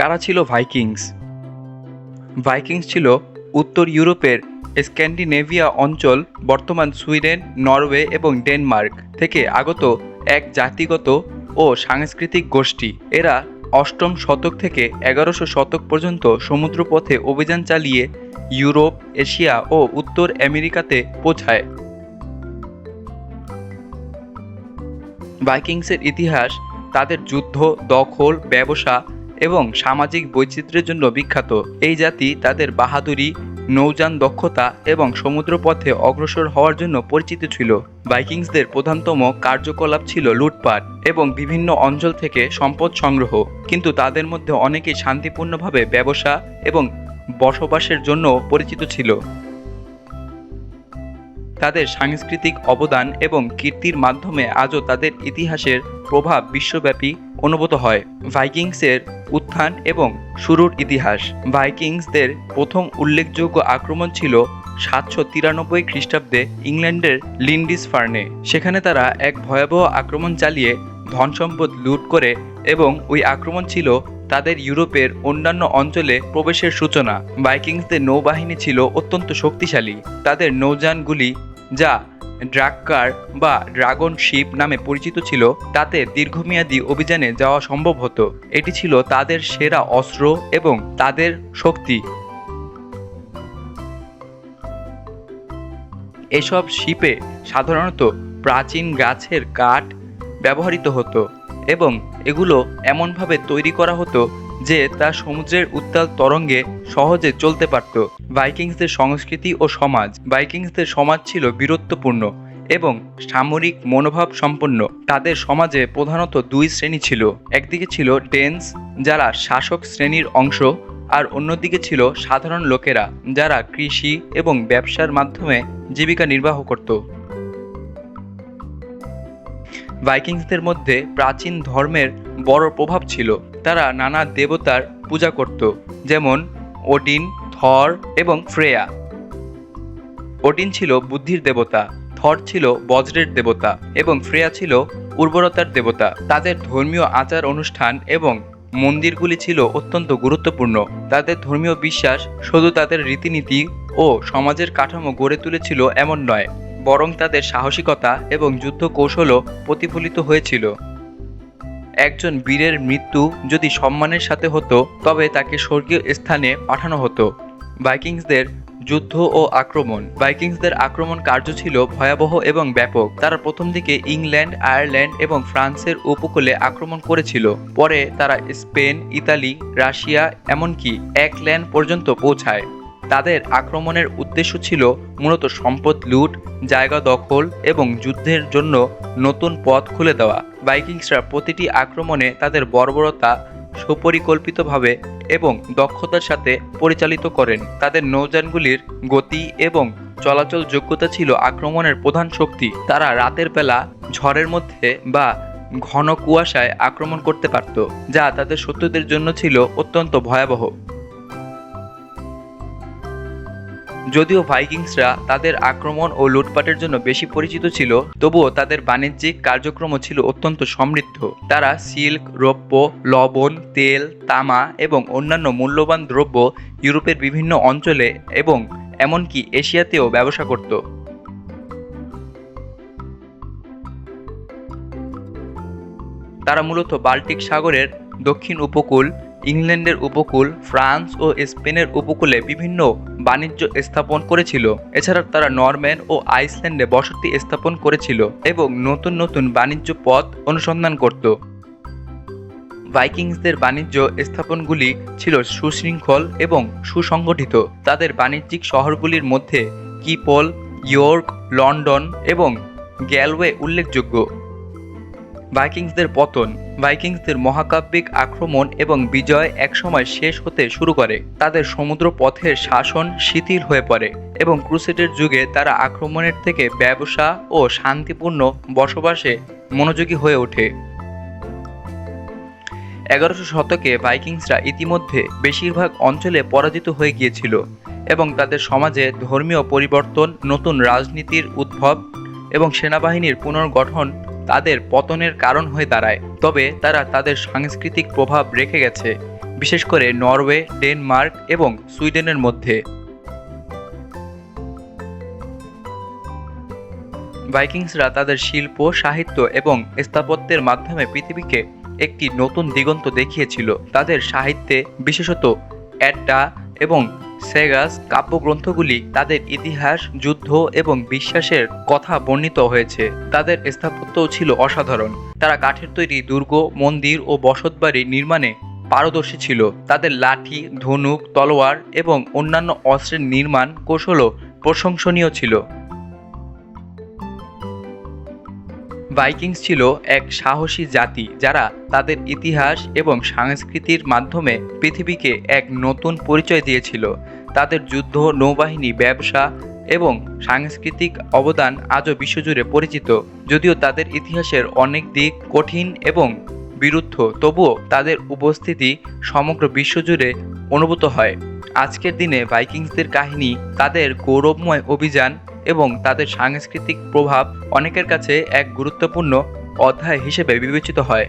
কারা ছিল Vikings? Vikings ছিল উত্তর ইউরোপের স্ক্যান্ডিনেভিয়া অঞ্চল, বর্তমান সুইডেন, নরওয়ে এবং ডেনমার্ক থেকে আগত এক জাতিগত ও সাংস্কৃতিক গোষ্ঠী। এরা অষ্টম শতক থেকে এগারোশো শতক পর্যন্ত সমুদ্রপথে অভিযান চালিয়ে ইউরোপ, এশিয়া ও উত্তর আমেরিকাতে পৌঁছায়। ভাইকিংসের ইতিহাস, তাদের যুদ্ধ, দখল, ব্যবসা এবং সামাজিক বৈচিত্র্যের জন্য বিখ্যাত। এই জাতি তাদের বাহাদুরি, নৌযান দক্ষতা এবং সমুদ্রপথে অগ্রসর হওয়ার জন্য পরিচিত ছিল। ভাইকিংসদের প্রধানতম কার্যকলাপ ছিল লুটপাট এবং বিভিন্ন অঞ্চল থেকে সম্পদ সংগ্রহ। কিন্তু তাদের মধ্যে অনেকেই শান্তিপূর্ণভাবে ব্যবসা এবং বসবাসের জন্য পরিচিত ছিল। তাদের সাংস্কৃতিক অবদান এবং কীর্তির মাধ্যমে আজও তাদের ইতিহাসের প্রভাব বিশ্বব্যাপী অনুভূত হয়। ভাইকিংসের উত্থান এবং শুরুর ইতিহাস। ভাইকিংসদের প্রথম উল্লেখযোগ্য আক্রমণ ছিল সাতশো তিরানব্বই খ্রিস্টাব্দে ইংল্যান্ডের লিন্ডিস ফার্নে সেখানে তারা এক ভয়াবহ আক্রমণ চালিয়ে ধনসম্পদ লুট করে এবং ওই আক্রমণ ছিল তাদের ইউরোপের অন্যান্য অঞ্চলে প্রবেশের সূচনা। ভাইকিংসদের নৌবাহিনী ছিল অত্যন্ত শক্তিশালী। তাদের নৌযানগুলি যা ড্রাক্কার বা ড্রাগন শিপ নামে পরিচিত ছিল, তাতে দীর্ঘমেয়াদী অভিযানে যাওয়া সম্ভব হতো। এটি ছিল তাদের সেরা অস্ত্র এবং তাদের শক্তি। এসব শিপে সাধারণত প্রাচীন গাছের কাঠ ব্যবহৃত হতো এবং এগুলো এমনভাবে তৈরি করা হতো যে তা সমুদ্রের উত্তাল তরঙ্গে সহজে চলতে পারত। ভাইকিংসদের সংস্কৃতি ও সমাজ। ভাইকিংসদের সমাজ ছিল বীরত্বপূর্ণ এবং সামরিক মনোভাব সম্পন্ন তাদের সমাজে প্রধানত দুই শ্রেণি ছিল। একদিকে ছিল ডেন্স, যারা শাসক শ্রেণির অংশ, আর অন্যদিকে ছিল সাধারণ লোকেরা, যারা কৃষি এবং ব্যবসার মাধ্যমে জীবিকা নির্বাহ করত। ভাইকিংসদের মধ্যে প্রাচীন ধর্মের বড় প্রভাব ছিল। তারা নানা দেবতার পূজা করত, যেমন ওডিন, থর এবং ফ্রেয়া। ওডিন ছিল বুদ্ধির দেবতা, থর ছিল বজ্রের দেবতা এবং ফ্রেয়া ছিল উর্বরতার দেবতা। তাদের ধর্মীয় আচার অনুষ্ঠান এবং মন্দিরগুলি ছিল অত্যন্ত গুরুত্বপূর্ণ। তাদের ধর্মীয় বিশ্বাস শুধু তাদের রীতিনীতি ও সমাজের কাঠামো গড়ে তুলেছিল এমন নয়, বরং তাদের সাহসিকতা এবং যুদ্ধ কৌশলও প্রতিফলিত হয়েছিল। একজন বীরের মৃত্যু যদি সম্মানের সাথে হতো, তবে তাকে স্বর্গীয় স্থানে পাঠানো হতো। ভাইকিংসদের যুদ্ধ ও আক্রমণ। ভাইকিংসদের আক্রমণ কার্য ছিল ভয়াবহ এবং ব্যাপক। তারা প্রথম দিকে ইংল্যান্ড, আয়ারল্যান্ড এবং ফ্রান্সের উপকূলে আক্রমণ করেছিল। পরে তারা স্পেন, ইতালি, রাশিয়া, এমনকি একল্যান্ড পর্যন্ত পৌঁছায়। তাদের আক্রমণের উদ্দেশ্য ছিল মূলত সম্পদ লুট, জায়গা দখল এবং যুদ্ধের জন্য নতুন পথ খুলে দেওয়া। বাইকিংসরা প্রতিটি আক্রমণে তাদের বর্বরতা সুপরিকল্পিতভাবে এবং দক্ষতার সাথে পরিচালিত করেন। তাদের নৌযানগুলির গতি এবং চলাচল যোগ্যতা ছিল আক্রমণের প্রধান শক্তি। তারা রাতের বেলা ঝড়ের মধ্যে বা ঘন কুয়াশায় আক্রমণ করতে পারত, যা তাদের শত্রুদের জন্য ছিল অত্যন্ত ভয়াবহ। যদিও ভাইকিংসরা তাদের আক্রমণ ও লুটপাটের জন্য বেশি পরিচিত ছিল, তবুও তাদের বাণিজ্যিক কার্যক্রমও ছিল অত্যন্ত সমৃদ্ধ। তারা সিল্ক, রৌপ্য, লবণ, তেল, তামা এবং অন্যান্য মূল্যবান দ্রব্য ইউরোপের বিভিন্ন অঞ্চলে এবং এমনকি এশিয়াতেও ব্যবসা করত। তারা মূলত বাল্টিক সাগরের দক্ষিণ উপকূল ইংল্যান্ডের উপকূল, ফ্রান্স ও স্পেনের উপকূলে বিভিন্ন বাণিজ্য স্থাপন করেছিল। এছাড়া তারা নরম্যান ও আইসল্যান্ডে বসতি স্থাপন করেছিল এবং নতুন নতুন বাণিজ্য পথ অনুসন্ধান করত। ভাইকিংসদের বাণিজ্য স্থাপনগুলি ছিল সুশৃঙ্খল এবং সুসংগঠিত। তাদের বাণিজ্যিক শহরগুলির মধ্যে কিপল, ইয়র্ক, লন্ডন এবং গ্যালওয়ে উল্লেখযোগ্য। ভাইকিংসদের পতন, ভাইকিংসদের মহাকাব্যিক আক্রমণ এবং বিজয় একসময় শেষ হতে শুরু করে। তাদের সমুদ্র পথের শাসন শিথিল হয়ে পড়ে এবং ক্রুসেডের যুগে তারা আক্রমণের থেকে ব্যবসা ও শান্তিপূর্ণ বসবাসে মনোযোগী হয়ে ওঠে। এগারোশো শতকে ভাইকিংসরা ইতিমধ্যে বেশিরভাগ অঞ্চলে পরাজিত হয়ে গিয়েছিল এবং তাদের সমাজে ধর্মীয় পরিবর্তন, নতুন রাজনীতির উদ্ভব এবং সেনাবাহিনীর পুনর্গঠন তাদের পতনের কারণ হয়ে দাঁড়ায়। তবে তারা তাদের সাংস্কৃতিক প্রভাব রেখে গেছে, বিশেষ করে নরওয়ে, ডেনমার্ক এবং সুইডেনের মধ্যে। ভাইকিংসরা তাদের শিল্প, সাহিত্য এবং স্থাপত্যের মাধ্যমে পৃথিবীকে একটি নতুন দিগন্ত দেখিয়েছিল। তাদের সাহিত্যে বিশেষত অ্যাড্ডা এবং সেগাস কাব্যগ্রন্থগুলি তাদের ইতিহাস, যুদ্ধ এবং বিশ্বাসের কথা বর্ণিত হয়েছে। তাদের স্থাপত্যও ছিল অসাধারণ। তারা কাঠের তৈরি দুর্গ, মন্দির ও বসতবাড়ি নির্মাণে পারদর্শী ছিল। তাদের লাঠি, ধনুক, তলোয়ার এবং অন্যান্য অস্ত্রের নির্মাণ কৌশলও প্রশংসনীয় ছিল। ভাইকিংস ছিল এক সাহসী জাতি যারা তাদের ইতিহাস এবং সংস্কৃতির মাধ্যমে পৃথিবীকে এক নতুন পরিচয় দিয়েছিল। তাদের যুদ্ধ, নৌবাহিনী, ব্যবসা এবং সাংস্কৃতিক অবদান আজও বিশ্বজুড়ে পরিচিত। যদিও তাদের ইতিহাসের অনেক দিক কঠিন এবং বিরুদ্ধ, তবুও তাদের উপস্থিতি সমগ্র বিশ্বজুড়ে অনুভূত হয়। আজকের দিনে ভাইকিংসদের কাহিনী তাদের গৌরবময় অভিযান এবং তাদের সাংস্কৃতিক প্রভাব অনেকের কাছে এক গুরুত্বপূর্ণ অধ্যায় হিসেবে বিবেচিত হয়।